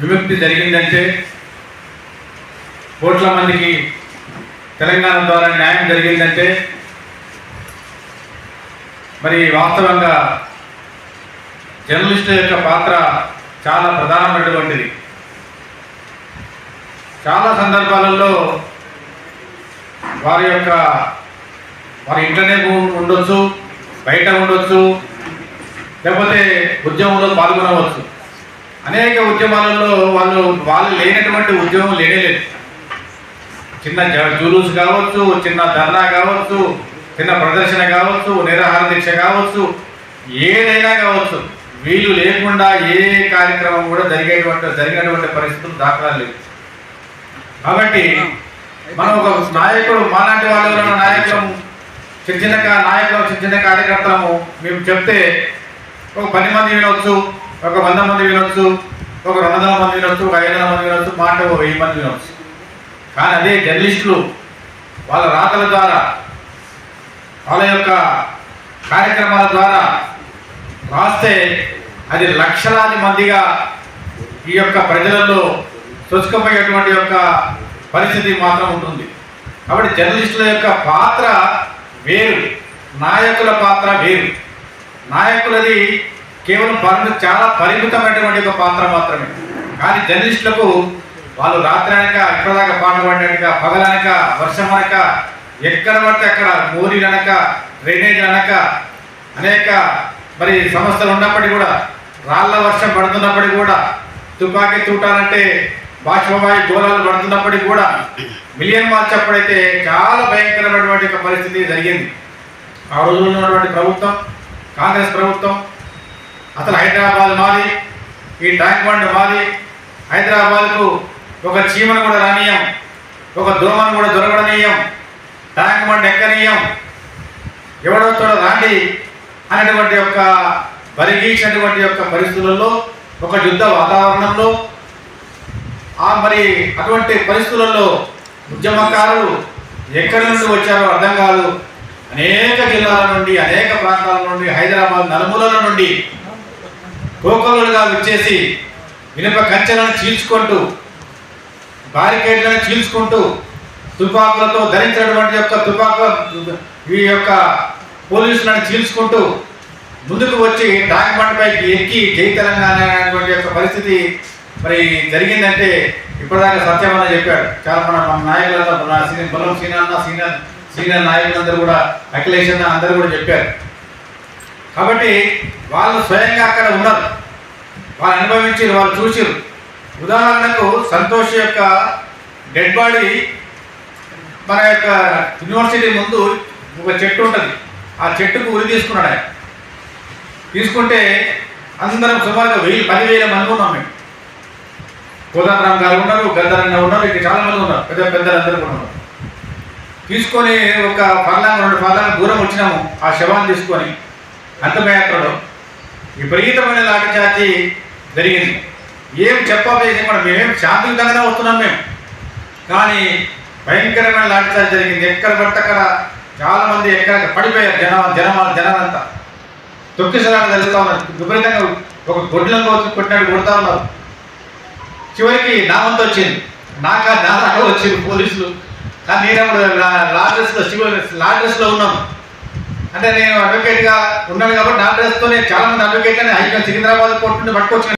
విముక్తి జరిగిందంటే కోట్ల మందికి తెలంగాణ ద్వారా న్యాయం జరిగిందంటే మరి వాస్తవంగా జర్నలిస్టుల యొక్క పాత్ర చాలా ప్రధానమైనటువంటిది. చాలా సందర్భాలలో వారి యొక్క వారి ఇంట్లోనే ఉండొచ్చు బయట ఉండొచ్చు లేకపోతే ఉద్యమంలో పాల్గొనవచ్చు. ఉద్యమాలలో వాళ్ళు వాళ్ళు లేనటువంటి ఉద్యమం లేనేలేదు చిన్న జులూస్ కావచ్చు చిన్న ధర్నా కావచ్చు చిన్న ప్రదర్శన కావచ్చు నిరాహార దీక్ష కావచ్చు ఏదైనా కావచ్చు వీళ్ళు లేకుండా ఏ కార్యక్రమం కూడా జరిగేటువంటి జరిగినటువంటి పరిస్థితులు దాఖలా లేవు. కాబట్టి మనం ఒక నాయకుడు మాలాంటి వాళ్ళు నాయకులు చిన్న చిన్న నాయకులు చిన్న చిన్న కార్యకర్తలము మేము చెప్తే ఒక పది మంది వినొచ్చు ఒక వంద మంది వినొచ్చు ఒక రెండు వందల మంది వినొచ్చు ఒక ఐదు వందల మంది వినొచ్చు మాట ఒక వెయ్యి మంది వినొచ్చు కానీ అదే జర్నలిస్టులు వాళ్ళ రాతల ద్వారా వాళ్ళ యొక్క కార్యక్రమాల ద్వారా రాస్తే అది లక్షలాది మందిగా ఈ యొక్క ప్రజలలో చొచ్చుకుపోయేటువంటి యొక్క పరిస్థితి మాత్రం ఉంటుంది. కాబట్టి జర్నలిస్టుల యొక్క పాత్ర వేరు నాయకుల పాత్ర వేరు. నాయకులది కేవలం పరిమిత చాలా పరిమితమైనటువంటి ఒక పాత్ర మాత్రమే. కానీ జర్నలిస్టులకు వాళ్ళు రాత్రి అనక ఎక్కడదాకా పాట పడినట్టుగా పగలనక వర్షం అనక ఎక్కడ పడితే అక్కడ మోరీలు అనక డ్రైనేజ్ అనక అనేక మరి సమస్యలు ఉన్నప్పటికీ కూడా రాళ్ళ వర్షం పడుతున్నప్పటికీ కూడా తుపాకీ తూటాలంటే బాష్పవాయు గోళాలు పడుతున్నప్పటికీ కూడా మిలియన్ మార్చ్ అప్పుడైతే చాలా భయంకరమైనటువంటి ఒక పరిస్థితి జరిగింది. ఆ రోజుల్లో ఉన్నటువంటి ప్రభుత్వం కాంగ్రెస్ ప్రభుత్వం అసలు హైదరాబాద్ మాది ఈ ట్యాంక్ బండ్ మాది. హైదరాబాద్కు ఒక చీమను కూడా రానీయం ఒక దోమను కూడా దొరకడనీయం ట్యాంక్ బండ్ ఎక్కనీయం ఎవడో తోడ రాండి అనేటువంటి యొక్క బరిగీసినటువంటి యొక్క పరిస్థితులలో ఒక యుద్ధ వాతావరణంలో ఆ మరి అటువంటి పరిస్థితులలో ఉద్యమకారులు ఎక్కడి నుండి వచ్చారో అర్థం కాదు. అనేక జిల్లాల నుండి అనేక ప్రాంతాల నుండి హైదరాబాద్ నలుమూలల నుండి కోకలుగా వచ్చేసి ఇనుప కంచెలను చీల్చుకుంటూ బారికేడ్లను చీల్చుకుంటూ తుపాకులతో ధరించినటువంటి యొక్క తుపాకు ఈ యొక్క పోలీసులను చీల్చుకుంటూ ముందుకు వచ్చి ట్యాంక్ బండ్పైకి ఎక్కి జై తెలంగాణ అనేటువంటి యొక్క పరిస్థితి మరి జరిగిందంటే ఇప్పటిదాకా సత్యమన్న చెప్పాడు. చాలా మన మన నాయకులంతా మన సీనియర్ బలం సీనియర్ సీనియర్ సీనియర్ నాయకులందరూ కూడా అఖిలేష్ అన్న అందరూ కూడా చెప్పారు. కాబట్టి వాళ్ళు స్వయంగా అక్కడ ఉండరు వాళ్ళు అనుభవించారు వాళ్ళు చూసిరు ఉదాహరణకు సంతోష్ యొక్క డెడ్ బాడీ మన యొక్క యూనివర్సిటీ ముందు ఒక చెట్టు ఉంటుంది. ఆ చెట్టుకు ఉరి తీసుకున్నాడు ఆయన. తీసుకుంటే అందరం సుమారుగా వెయ్యి పదివేల మంది ఉన్నాం మేము. కోదండరామ్ గారు ఉన్నారు గద్దరన్న ఉన్నారు ఇక్కడ చాలామంది ఉన్నారు. పెద్ద పెద్దలందరూ కూడా ఉన్నారు. తీసుకొని ఒక పర్లాంగ రెండు పర్లాంగ దూరం వచ్చినాము ఆ శవాన్ని తీసుకొని. అంతమయాత్రలో విపరీతమైన లాఠీచార్జి జరిగింది ఏం చెప్పబోయేది కూడా మేమేం శాంతియుతంగానే వస్తున్నాం మేము కానీ భయంకరమైన లాఠీచార్జ్ జరిగింది ఎక్కడ పడితే చాలామంది ఎక్కడ పడిపోయారు జన జనం జనాలంతా తొక్కిసలాట జరుగుతూ ఉన్నారు విపరీతంగా ఒక గొడ్లను కోసి కొట్టినట్టు కొడతా ఉన్నారు చివరికి నా వంతు వచ్చింది నాక నా వచ్చింది పోలీసులు కానీ నేను అప్పుడు లా డ్రెస్లో సివిల్ ఉన్నాను అంటే నేను అడ్వకేట్గా ఉన్నాను కాబట్టి నా డ్రెస్తోనే చాలా మంది అడ్వకేట్లని హైకోర్టు సికింద్రాబాద్ కోర్టు నుండి పట్టుకొచ్చిన